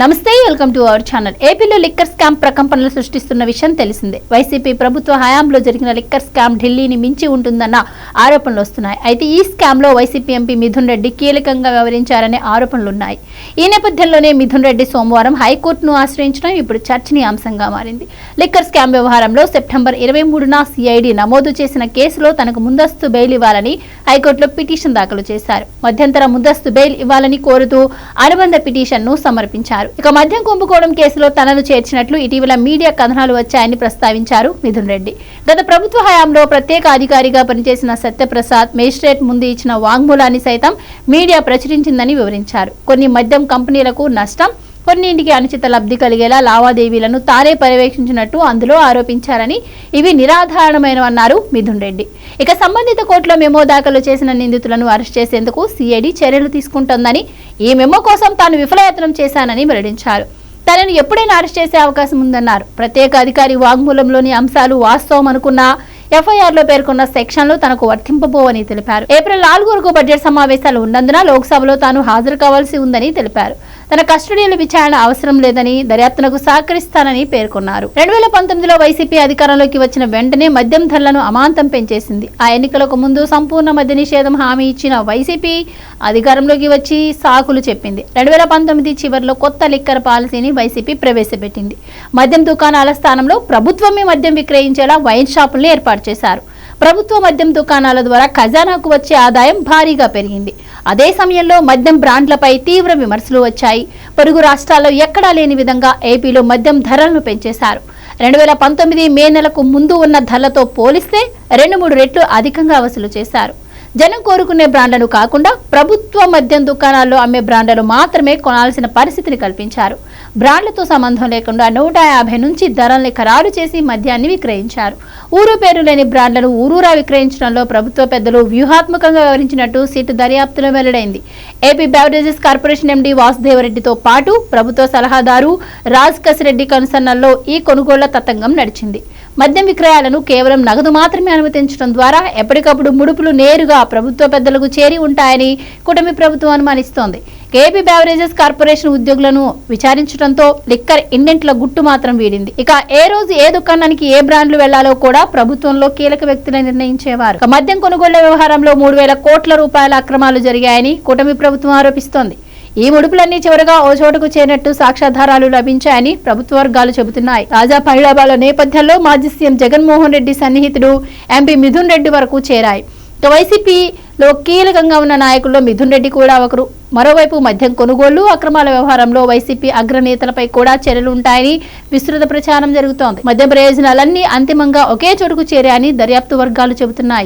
నమస్తే welcome to our channel. ఏపీలో liquor scam ప్రకంపనలు సృష్టిస్తున్న విషయం తెలిసిందే. వైసీపీ ప్రభుత్వ హయాంలో జరిగిన లిక్కర్ స్కామ్ ఢిల్లీని మించి ఉంటుందన్న ఆరోపణలు వస్తున్నాయి. అయితే ఈ స్కామ్లో వైసీపీ ఎంపీ మిథున్ రెడ్డి కీలకంగా వ్యవహరించారనే ఆరోపణలున్నాయి. ఈ నేపథ్యంలోనే మిథున్ రెడ్డి సోమవారం హైకోర్టును ఆశ్రయించడం ఇప్పుడు చర్చనీయాంశంగా మారింది. లిక్కర్ స్కామ్ వ్యవహారంలో సెప్టెంబర్ ఇరవై మూడున సిఐడి నమోదు చేసిన కేసులో తనకు ముందస్తు బెయిల్ ఇవ్వాలని హైకోర్టులో పిటిషన్ దాఖలు చేశారు. మధ్యంతర ముందస్తు బెయిల్ ఇవ్వాలని కోరుతూ అనుబంధ పిటిషన్ను సమర్పించారు. ఇక మద్యం కుంభకోణం కేసులో తనను చేర్చినట్లు ఇటీవల మీడియా కథనాలు వచ్చాయని ప్రస్తావించారు మిథున్ రెడ్డి. గత ప్రభుత్వ హయాంలో ప్రత్యేక అధికారిగా పనిచేసిన సత్యప్రసాద్ మేజిస్ట్రేట్ ముందు ఇచ్చిన వాంగ్మూలాన్ని సైతం మీడియా ప్రచురించిందని వివరించారు. కొన్ని మద్యం కంపెనీలకు నష్టం కొన్నింటికి అనుచిత లబ్ధి కలిగేలా లావాదేవీలను తానే పర్యవేక్షించినట్టు అందులో ఆరోపించారని ఇవి నిరాధారణమైనవన్నారు మిథున్ రెడ్డి. ఇక సంబంధిత కోర్టులో మెమో దాఖలు చేసిన నిందితులను అరెస్ట్ చేసేందుకు సిఐడి చర్యలు తీసుకుంటోందని ఈ మెమో కోసం తాను విఫలయత్నం చేశానని వెల్లడించారు. తనను ఎప్పుడైనా అరెస్ట్ చేసే అవకాశం ఉందన్నారు. ప్రత్యేక అధికారి వాగ్మూలంలోని అంశాలు వాస్తవం అనుకున్నా ఎఫ్ఐఆర్లో పేర్కొన్న సెక్షన్లు తనకు వర్తింపబోవని తెలిపారు. ఏప్రిల్ నాలుగు వరకు బడ్జెట్ సమావేశాలు ఉన్నందున లోక్సభలో తాను హాజరు కావాల్సి ఉందని తెలిపారు. తన కస్టడీల విచారణ అవసరం లేదని దర్యాప్తునకు సహకరిస్తానని పేర్కొన్నారు. రెండు వేల పంతొమ్మిదిలో వైసీపీ అధికారంలోకి వచ్చిన వెంటనే మద్యం ధరలను అమాంతం పెంచేసింది. ఆ ఎన్నికలకు ముందు సంపూర్ణ మద్య నిషేధం హామీ ఇచ్చిన వైసీపీ అధికారంలోకి వచ్చి సాకులు చెప్పింది. రెండు వేల పంతొమ్మిది చివరిలో కొత్త లిక్కర్ పాలసీని వైసీపీ ప్రవేశపెట్టింది. మద్యం దుకాణాల స్థానంలో ప్రభుత్వమే మద్యం విక్రయించేలా వైన్ షాపుల్ని ఏర్పాటు చేశారు. ప్రభుత్వ మద్యం దుకాణాల ద్వారా ఖజానాకు వచ్చే ఆదాయం భారీగా పెరిగింది. అదే సమయంలో మద్యం బ్రాండ్లపై తీవ్ర విమర్శలు వచ్చాయి. పొరుగు రాష్ట్రాల్లో ఎక్కడా లేని విధంగా ఏపీలో మద్యం ధరలను పెంచేశారు. రెండు వేల పంతొమ్మిది మే నెలకు ముందు ఉన్న ధరలతో పోలిస్తే రెండు మూడు రెట్లు అధికంగా వసూలు చేశారు. జనం కోరుకునే బ్రాండ్లను కాకుండా ప్రభుత్వ మద్యం దుకాణాల్లో అమ్మే బ్రాండ్లను మాత్రమే కొనాల్సిన పరిస్థితిని కల్పించారు. బ్రాండ్లతో సంబంధం లేకుండా నూట యాభై నుంచి ధరల్ని ఖరారు చేసి మద్యాన్ని విక్రయించారు. ఊరు పేరు లేని బ్రాండ్లను ఊరూరా విక్రయించడంలో ప్రభుత్వ పెద్దలు వ్యూహాత్మకంగా వ్యవహరించినట్టు సిట్ దర్యాప్తులో వెల్లడైంది. ఏపీ బెవరేజెస్ కార్పొరేషన్ ఎండీ వాసుదేవరెడ్డితో పాటు ప్రభుత్వ సలహాదారు రాజ్ కసిరెడ్డి కన్సర్నల్లో ఈ కొనుగోళ్ళ తతంగం నడిచింది. మద్యం విక్రయాలను కేవలం నగదు మాత్రమే అనుమతించడం ద్వారా ఎప్పటికప్పుడు ముడుపులు నేరుగా ప్రభుత్వ పెద్దలకు చేరి ఉంటాయని కూటమి ప్రభుత్వం అనుమానిస్తోంది. ఏపీ బెవరేజెస్ కార్పొరేషన్ ఉద్యోగులను విచారించడంతో లిక్కర్ ఇండెంట్ల గుట్టు మాత్రం వీడింది. ఇక ఏ రోజు ఏ దుకాణానికి ఏ బ్రాండ్లు వెళ్ళాలో కూడా ప్రభుత్వంలో కీలక వ్యక్తులు నిర్ణయించేవారు. ఇక మద్యం కొనుగోళ్ళ వ్యవహారంలో మూడు వేల కోట్ల రూపాయల అక్రమాలు జరిగాయని కూటమి ప్రభుత్వం ఆరోపిస్తోంది. ఈ ముడుపులన్నీ చివరగా ఓ చోటుకు చేరినట్టు సాక్ష్యాధారాలు లభించాయని ప్రభుత్వ వర్గాలు చెబుతున్నాయి. తాజా పరిణామాల నేపథ్యంలో మాజీ సీఎం జగన్మోహన్ రెడ్డి సన్నిహితుడు ఎంపీ మిథున్ రెడ్డి వరకు చేరాయి. వైసీపీలో కీలకంగా ఉన్న నాయకుల్లో మిథున్ రెడ్డి కూడా ఒకరు. మరోవైపు మద్యం కొనుగోళ్ళు అక్రమాల వ్యవహారంలో వైసీపీ అగ్రనేతలపై కూడా చర్యలు ఉంటాయని విస్తృత ప్రచారం జరుగుతోంది. మద్యం ప్రయోజనాలన్నీ అంతిమంగా ఒకే చోటుకు చేరాయని దర్యాప్తు వర్గాలు చెబుతున్నాయి.